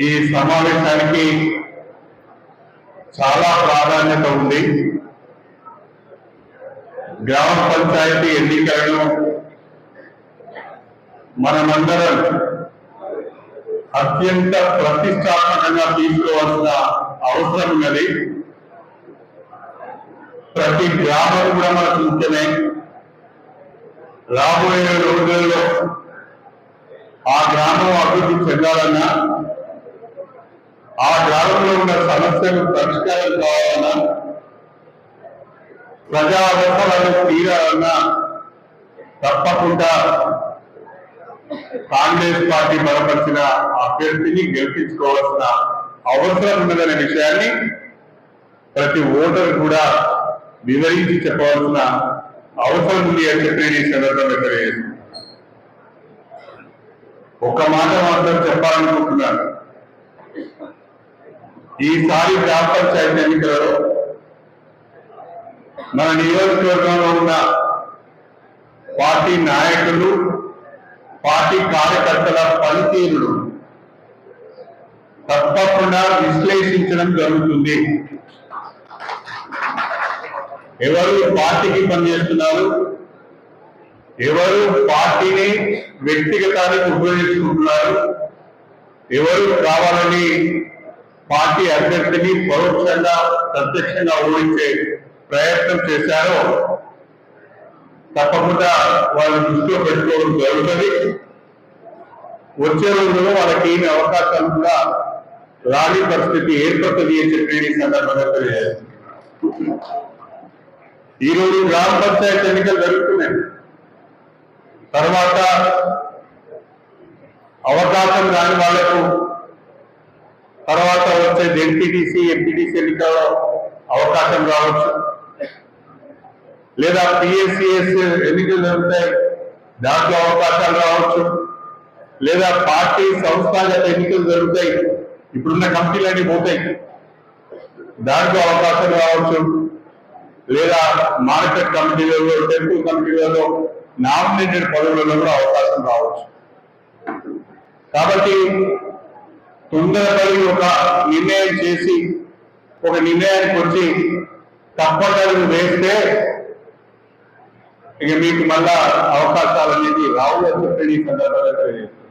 ఈ సమావేశానికి చాలా ప్రాధాన్యత ఉంది. గ్రామ పంచాయతీ ఎన్నికలను మనమందరం అత్యంత ప్రతిష్టాత్మకంగా తీసుకోవాల్సిన అవసరం ఉన్నది. ప్రతి గ్రామం కూడా మనకు ముఖ్యమే. రాబోయే రోజుల్లో ఆ గ్రామం అభివృద్ధి చెందాలన్నా ఆ గ్రామంలో ఉన్న సమస్యలు పరిష్కారం కావాలన్నా ప్రజా అవసరాలు తీరాలన్నా తప్పకుండా కాంగ్రెస్ పార్టీ బలపరిచిన అభ్యర్థిని గెలిపించుకోవాల్సిన అవసరం ఉన్నదనే విషయాన్ని ప్రతి ఓటర్ కూడా వివరించి చెప్పవలసిన అవసరం ఉంది అని చెప్పి నేను ఈ సందర్భంగా తెలియజేస్తున్నాను. ఒక మాట మాత్రం చెప్పాలనుకుంటున్నాను. ఈసారి గ్రామ పంచాయతీ ఎన్నికలలో మన నియోజకవర్గంలో ఉన్న పార్టీ నాయకులు పార్టీ కార్యకర్తల పనితీరును తప్పకుండా విశ్లేషించడం జరుగుతుంది. ఎవరు పార్టీకి పనిచేస్తున్నారు? ఎవరు పార్టీని వ్యక్తిగతానికి ఉపయోగించుకుంటున్నారు? ఎవరు కావాలని పార్టీ అభ్యర్థిని పరోక్షంగా ప్రత్యక్షంగా ఓడించే ప్రయత్నం చేశారో తప్పకుండా వాళ్ళని దృష్టిలో పెట్టుకోవడం జరుగుతుంది. వచ్చే రోజుల్లో వాళ్ళకి ఏమి అవకాశాలు కూడా రాని పరిస్థితి ఏర్పడుతుంది అని చెప్పి ఈ సందర్భంగా తెలియజేస్తుంది ఈరోజు గ్రామ పంచాయతీ ఎన్నికలు జరుగుతున్నాయి. తర్వాత అవకాశం రాని వాళ్ళకు తర్వాత వచ్చే జెడ్పీటీసీ ఎంపీటీసీ ఎన్నికల అవకాశం రావచ్చు. లేదా పిఎస్సిఎస్ ఎన్నికలు జరుగుతాయి దాంట్లో అవకాశాలు రావచ్చు. లేదా పార్టీ సంస్థాగత ఎన్నికలు జరుగుతాయి. ఇప్పుడున్న కంపెనీలన్నీ పోతాయి. దాంట్లో అవకాశం రావచ్చు. లేదా మార్కెట్ కమిటీలలో టెంపుల్ కమిటీలలో నామినేటెడ్ పదవులలో కూడా అవకాశం రావచ్చు. కాబట్టి తొందరపడి ఒక నిర్ణయం చేసి ఒక నిర్ణయానికి వచ్చి తప్పటడుగు వేస్తే ఇక మీకు మళ్ళా అవకాశాలు అనేది రావు అని చెప్పి ఈ సందర్భంగా తెలియజేస్తాను